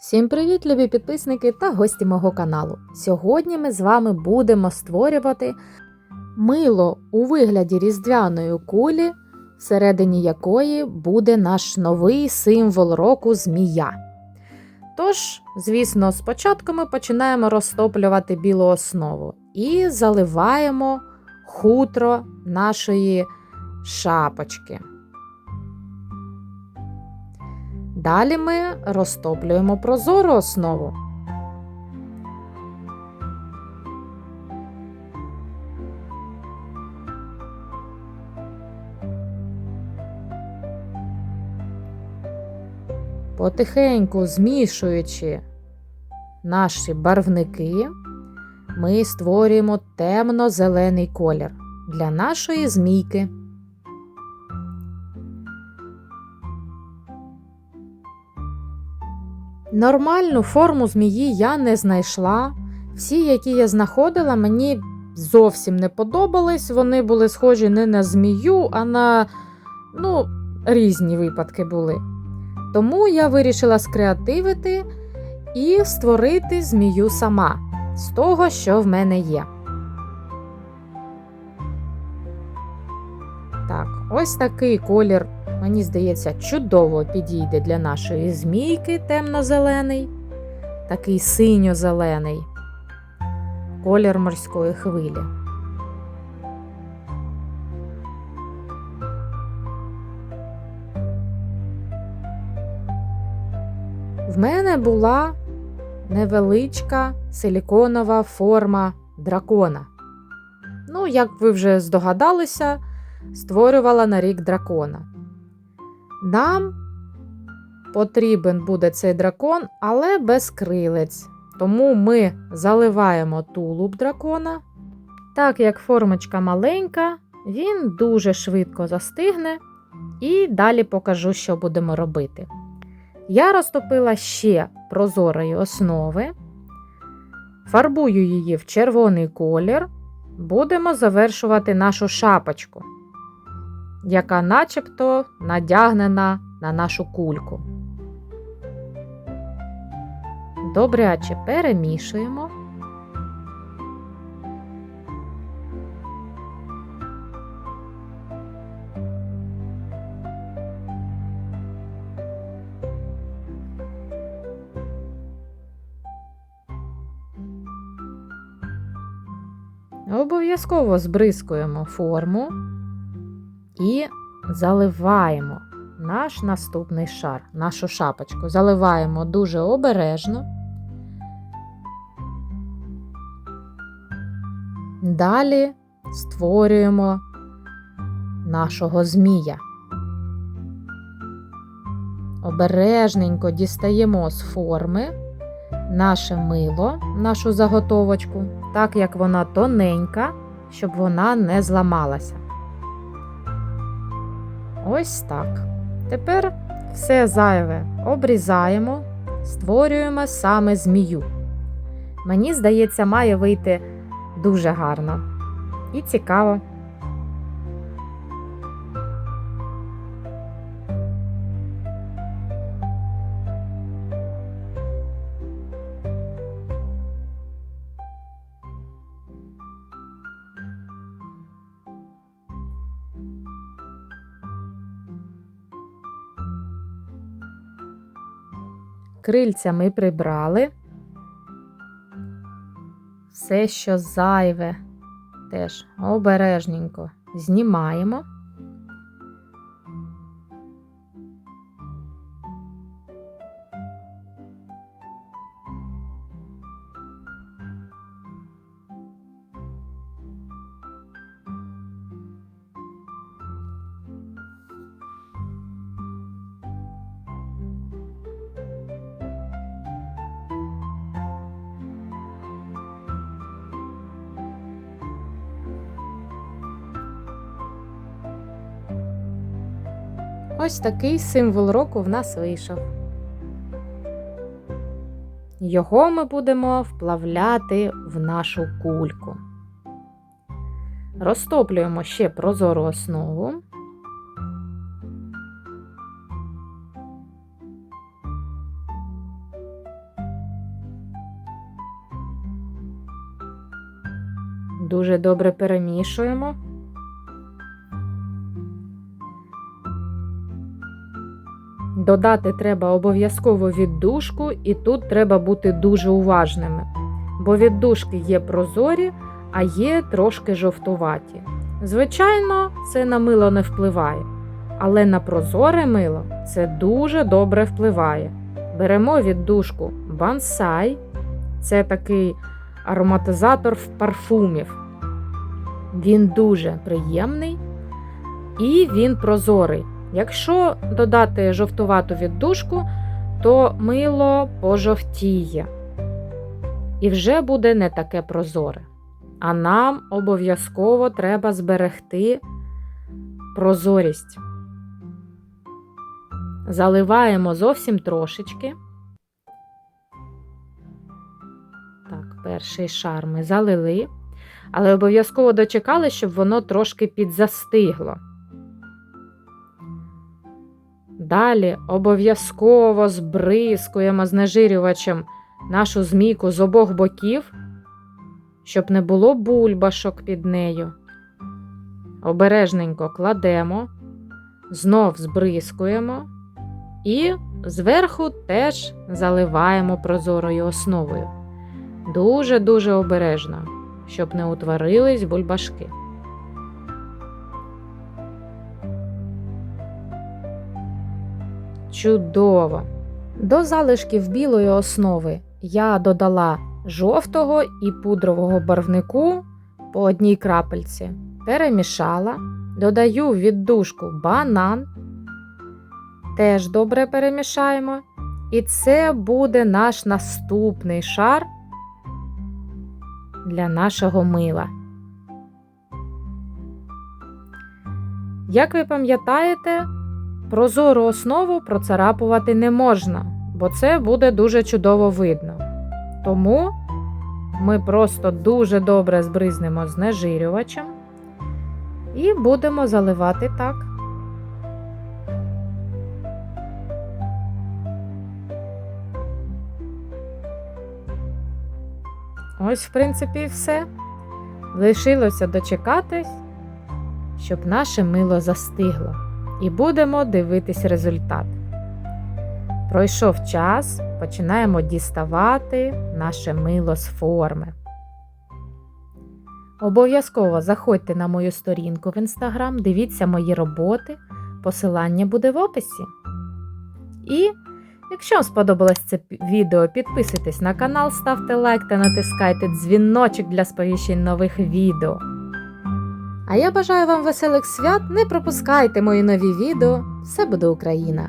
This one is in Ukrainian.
Всім привіт, любі підписники та гості мого каналу. Сьогодні ми з вами будемо створювати мило у вигляді різдвяної кулі, всередині якої буде наш новий символ року змія. Тож, звісно, спочатку ми починаємо розтоплювати білу основу і заливаємо хутро нашої шапочки. Далі ми розтоплюємо прозору основу. Потихеньку змішуючи наші барвники, ми створюємо темно-зелений колір для нашої змійки. Нормальну форму змії я не знайшла. Всі, які я знаходила, мені зовсім не подобались. Вони були схожі не на змію, а на ну, різні випадки були. Тому я вирішила скреативити і створити змію сама з того, що в мене є. Так, ось такий колір мені здається, чудово підійде для нашої змійки темно-зелений, такий синьо-зелений колір морської хвилі. В мене була невеличка силіконова форма дракона. Ну, як ви вже здогадалися, створювала на рік дракона. Нам потрібен буде цей дракон, але без крилець. Тому ми заливаємо тулуб дракона. Так як формочка маленька, він дуже швидко застигне, і далі покажу, що будемо робити. Я розтопила ще прозорої основи, фарбую її в червоний колір, будемо завершувати нашу шапочку яка начебто надягнена на нашу кульку. Добряче перемішуємо. Обов'язково збризкуємо форму і заливаємо наш наступний шар, нашу шапочку. Заливаємо дуже обережно. Далі створюємо нашого змія. Обережненько дістаємо з форми наше мило, нашу заготовочку, так як вона тоненька, щоб вона не зламалася. Ось так. Тепер все зайве обрізаємо, створюємо саме змію. Мені здається, має вийти дуже гарно і цікаво. Крильця ми прибрали. Все, що зайве, теж обережненько знімаємо. Ось такий символ року в нас вийшов. Його ми будемо вплавляти в нашу кульку. Розтоплюємо ще прозору основу. Дуже добре перемішуємо. Додати треба обов'язково віддушку, і тут треба бути дуже уважними, бо віддушки є прозорі, а є трошки жовтуваті. Звичайно, це на мило не впливає, але на прозоре мило це дуже добре впливає. Беремо віддушку бансай, це такий ароматизатор в парфумів. Він дуже приємний і він прозорий. Якщо додати жовтувату віддушку, то мило пожовтіє і вже буде не таке прозоре. А нам обов'язково треба зберегти прозорість. Заливаємо зовсім трошечки. Так, перший шар ми залили, але обов'язково дочекали, щоб воно трошки підзастигло. Далі обов'язково збризкуємо знежирювачем нашу змійку з обох боків, щоб не було бульбашок під нею. Обережненько кладемо, знов збризкуємо і зверху теж заливаємо прозорою основою. Дуже-дуже обережно, щоб не утворились бульбашки. Чудово! До залишків білої основи я додала жовтого і пудрового барвнику по одній крапельці, перемішала, додаю віддушку банан, теж добре перемішаємо. І це буде наш наступний шар для нашого мила. Як ви пам'ятаєте, Прозору основу процарапувати не можна, бо це буде дуже чудово видно. Тому ми просто дуже добре збризнемо знежирювачем і будемо заливати так. Ось, в принципі, і все. Лишилося дочекатись, щоб наше мило застигло і будемо дивитись результат. Пройшов час, починаємо діставати наше мило з форми. Обов'язково заходьте на мою сторінку в інстаграм, дивіться мої роботи, посилання буде в описі. І якщо вам сподобалось це відео, підписуйтесь на канал, ставте лайк та натискайте дзвіночок для сповіщень нових відео. А я бажаю вам веселих свят, не пропускайте мої нові відео. Все буде Україна!